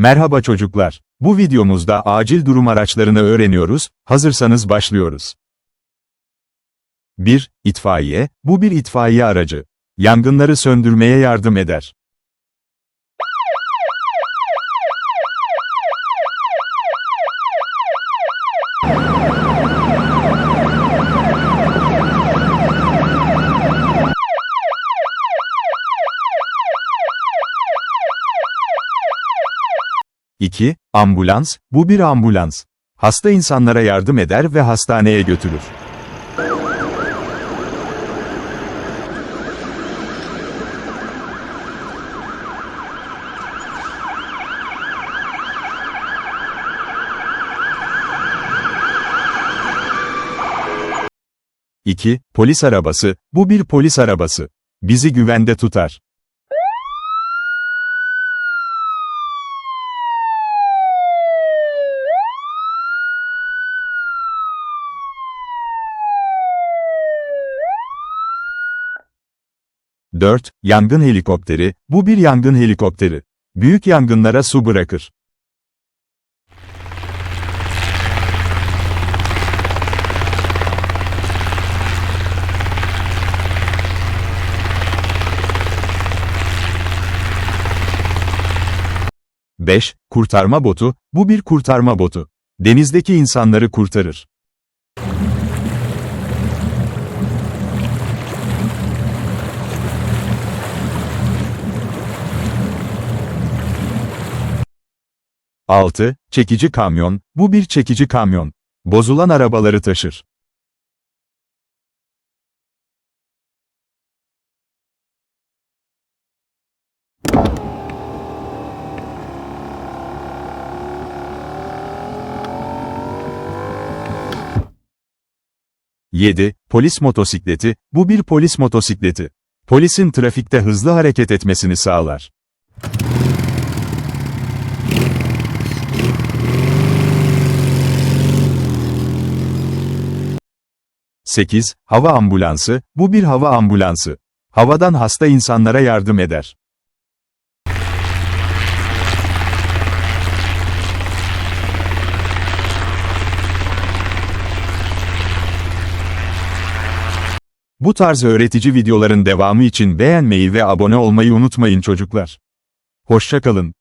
Merhaba çocuklar. Bu videomuzda acil durum araçlarını öğreniyoruz. Hazırsanız başlıyoruz. 1. İtfaiye. Bu bir itfaiye aracı. Yangınları söndürmeye yardım eder. İki, Ambulans. Bu bir ambulans. Hasta insanlara yardım eder ve hastaneye götürür. İki, Polis arabası. Bu bir polis arabası. Bizi güvende tutar. Dört, Yangın helikopteri. Bu bir yangın helikopteri. Büyük yangınlara su bırakır. Beş, Kurtarma botu. Bu bir kurtarma botu. Denizdeki insanları kurtarır. Altı, Çekici kamyon. Bu bir çekici kamyon. Bozulan arabaları taşır. Yedi, Polis motosikleti. Bu bir polis motosikleti. Polisin trafikte hızlı hareket etmesini sağlar. 8. Hava ambulansı, bu bir hava ambulansı. Havadan hasta insanlara yardım eder. Bu tarz öğretici videoların devamı için beğenmeyi ve abone olmayı unutmayın çocuklar. Hoşça kalın.